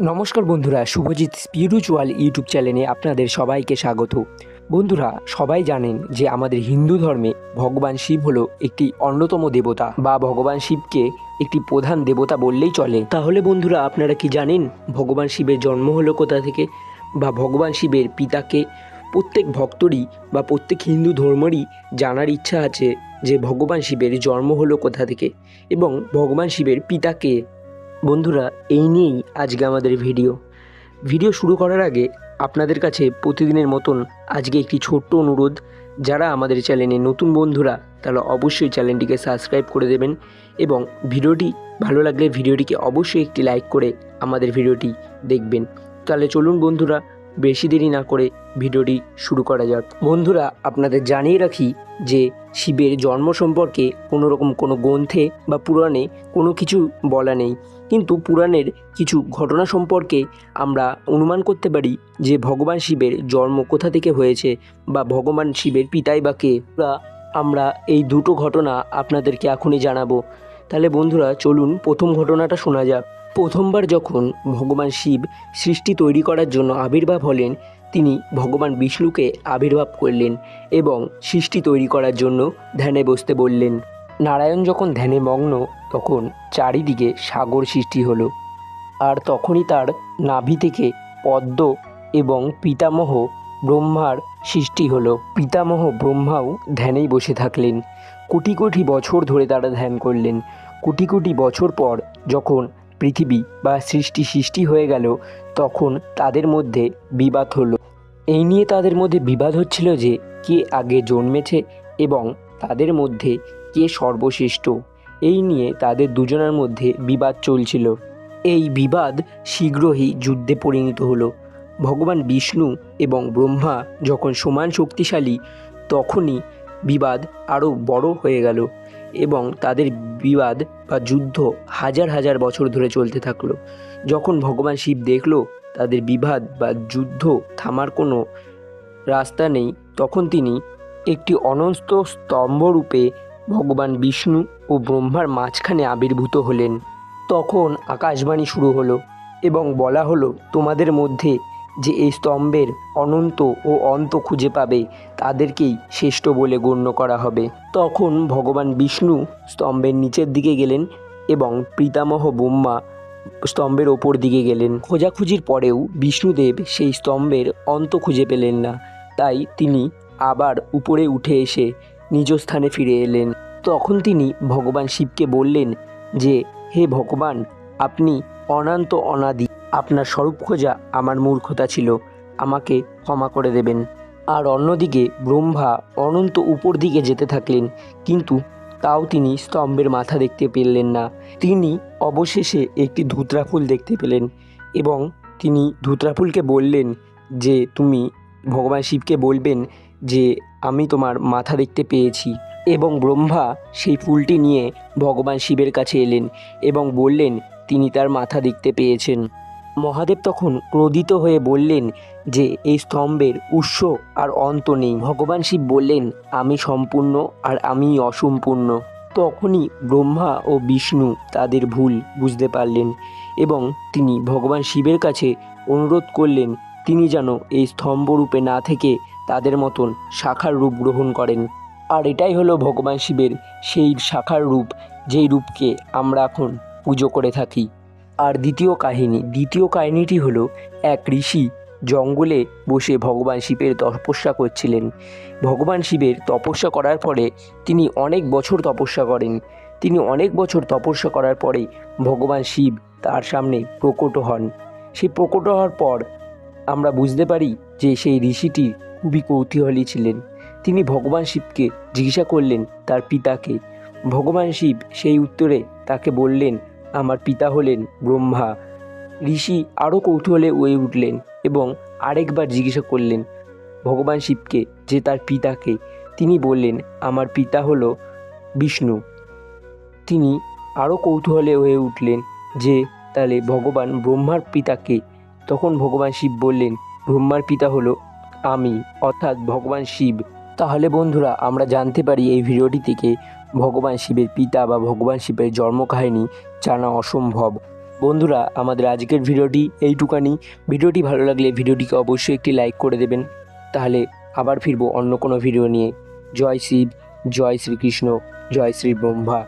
নমস্কার বন্ধুরা, Subhajit spiritual YouTube চ্যানেলে আপনাদের সবাইকে স্বাগত। বন্ধুরা, সবাই জানেন যে আমাদের হিন্দু ধর্মে ভগবান শিব হলো একটি অন্যতম দেবতা বা ভগবান শিবকে একটি প্রধান দেবতা বললেই চলে। তাহলে বন্ধুরা, আপনারা কি জানেন ভগবান শিবের জন্ম হলো কোথা থেকে? বা ভগবান শিবের পিতাকে প্রত্যেক ভক্তরই বা প্রত্যেক হিন্দু ধর্মেরই জানার ইচ্ছা আছে যে ভগবান শিবের জন্ম হলো কোথা থেকে? এবং ভগবান শিবের পিতাকে বন্ধুরা, এই নিয়েই আজকে আমাদের ভিডিও। ভিডিও শুরু করার আগে আপনাদের কাছে প্রতিদিনের মতন আজকে একটি ছোট্ট অনুরোধ। যারা আমাদের চ্যানেলে নতুন বন্ধুরা তাহলে অবশ্যই চ্যানেলটিকে সাবস্ক্রাইব করে দেবেন এবং ভিডিওটি ভালো লাগলে ভিডিওটিকে অবশ্যই একটি লাইক করে আমাদের ভিডিওটি দেখবেন। তাহলে চলুন বন্ধুরা বেশি দেরি না করে ভিডিওটি শুরু করা যাক। বন্ধুরা, আপনাদের জানিয়ে রাখি যে শিবের জন্ম সম্পর্কে কোনো রকম কোনো গ্রন্থে বা পুরাণে কোনো কিছু বলা নেই। কিন্তু পুরাণের কিছু ঘটনা সম্পর্কে আমরা অনুমান করতে পারি যে ভগবান শিবের জন্ম কোথা থেকে হয়েছে বা ভগবান শিবের পিতাই বা কে। আমরা এই দুটো ঘটনা আপনাদেরকে এখনই জানাব। তাহলে বন্ধুরা, চলুন প্রথম ঘটনাটা শোনা যাক। প্রথমবার যখন ভগবান শিব সৃষ্টি তৈরি করার জন্য আবির্ভাব হলেন, তিনি ভগবান বিষ্ণুকে আবির্ভাব করলেন এবং সৃষ্টি তৈরি করার জন্য ধ্যানে বসতে বললেন। নারায়ণ যখন ধ্যানে মগ্ন, তখন চারিদিকে সাগর সৃষ্টি হলো। আর তখনই তার নাভি থেকে পদ্ম এবং পিতামহ ব্রহ্মার সৃষ্টি হলো। পিতামহ ব্রহ্মাও ধ্যানেই বসে থাকলেন। কোটি কোটি বছর ধরে তারা ধ্যান করলেন। কোটি কোটি বছর পর যখন পৃথিবী বা সৃষ্টি সৃষ্টি হয়ে গেল, তখন তাদের মধ্যে বিবাদ হলো। এই নিয়ে তাদের মধ্যে বিবাদ হচ্ছিল যে, কে আগে জন্মেছে এবং তাদের মধ্যে কে সর্বশ্রেষ্ঠ। এই নিয়ে তাদের দুজনের মধ্যে বিবাদ চলছিল। এই বিবাদ শীঘ্রই যুদ্ধে পরিণত হলো। ভগবান বিষ্ণু এবং ব্রহ্মা যখন সমান শক্তিশালী, তখনই বিবাদ আরও বড় হয়ে গেল। এবং তাদের বিবাদ বা যুদ্ধ হাজার হাজার বছর ধরে চলতে থাকল। যখন ভগবান শিব দেখল তাদের বিবাদ বা যুদ্ধ থামার কোনো রাস্তা নেই, তখন তিনি একটি অনন্ত স্তম্ভরূপে ভগবান বিষ্ণু ও ব্রহ্মার মাঝখানে আবির্ভূত হলেন। তখন আকাশবাণী শুরু হলো এবং বলা হলো, তোমাদের মধ্যে যে এই স্তম্ভের অনন্ত ও অন্ত খুঁজে পাবে, তাদেরকেই শ্রেষ্ঠ বলে গণ্য করা হবে। তখন ভগবান বিষ্ণু স্তম্ভের নিচের দিকে গেলেন এবং পিতামহ ব্রহ্মা স্তম্ভের ওপর দিকে গেলেন। খোঁজাখুঁজির পরেও বিষ্ণুদেব সেই স্তম্ভের অন্ত খুঁজে পেলেন না। তাই তিনি আবার উপরে উঠে এসে নিজ স্থানে ফিরে এলেন। তখন তিনি ভগবান শিবকে বললেন যে, হে ভগবান, আপনি অনান্ত অনাদি আপনার স্বরূপ খোঁজা আমার মূর্খতা ছিল, আমাকে ক্ষমা করে দেবেন। আর অন্যদিকে ব্রহ্মা অনন্ত উপর দিকে যেতে থাকলেন, কিন্তু তাও তিনি স্তম্ভের মাথা দেখতে পেলেন না। তিনি অবশেষে একটি ধুতরা ফুল দেখতে পেলেন এবং তিনি ধুতরা ফুলকে বললেন যে, তুমি ভগবান শিবকে বলবেন যে, আমি তোমার মাথা দেখতে পেয়েছি। এবং ব্রহ্মা সেই ফুলটি নিয়ে ভগবান শিবের কাছে এলেন এবং বললেন, তিনি তার মাথা দেখতে পেয়েছেন। মহাদেব তখন ক্রোধিত হয়ে বললেন যে, এই স্তম্ভের উৎস আর অন্ত নেই। ভগবান শিব বললেন, আমি সম্পূর্ণ আর আমি অসম্পূর্ণ। তখনই ব্রহ্মা ও বিষ্ণু তাদের ভুল বুঝতে পারলেন এবং তিনি ভগবান শিবের কাছে অনুরোধ করলেন, তিনি যেন এই স্তম্ভরূপে না থেকে তাদের মতন শাখার রূপ গ্রহণ করেন। আর এটাই হলো ভগবান শিবের সেই শাখার রূপ, যেই রূপকে আমরা এখন পুজো করে থাকি। আর দ্বিতীয় কাহিনী, দ্বিতীয় কাহিনীটি হলো এক ঋষি জঙ্গলে বসে ভগবান শিবের তপস্যা করছিলেন। ভগবান শিবের তপস্যা করার পরে তিনি অনেক বছর তপস্যা করেন। তিনি অনেক বছর তপস্যা করার পরে ভগবান শিব তার সামনে প্রকট হন। সেই প্রকট হওয়ার পর আমরা বুঝতে পারি যে সেই ঋষিটি খুবই কৌতূহলী ছিলেন। তিনি ভগবান শিবকে জিজ্ঞাসা করলেন তার পিতাকে। ভগবান শিব সেই উত্তরে তাকে বললেন আমার পিতা হলেন ব্রহ্মা। ঋষি আরও কৌতূহলে হয়ে উঠলেন এবং আরেকবার জিজ্ঞাসা করলেন, ভগবান শিবকে, যে তার পিতাকে? তিনি বললেন, আমার পিতা হল বিষ্ণু। তিনি আরও কৌতূহলে হয়ে উঠলেন যে, তাহলে ভগবান ব্রহ্মার পিতাকে? তখন ভগবান শিব বললেন, ব্রহ্মার পিতা হলো আমি। অর্থাৎ ভগবান শিব তাহলে বন্ধুরা, আমরা জানতে পারি এই ভিডিওটি থেকে ভগবান শিবের পিতা বা ভগবান শিবের জন্ম কাহিনী জানা অসম্ভব। বন্ধুরা, আমাদের আজকের ভিডিওটি এইটুকানি। ভিডিওটি ভালো লাগলে ভিডিওটিকে অবশ্যই একটি লাইক করে দেবেন। তাহলে আবার ফিরবো অন্য কোনো ভিডিও নিয়ে। জয় শিব, জয় শ্রীকৃষ্ণ, জয় শ্রী ব্রহ্মা।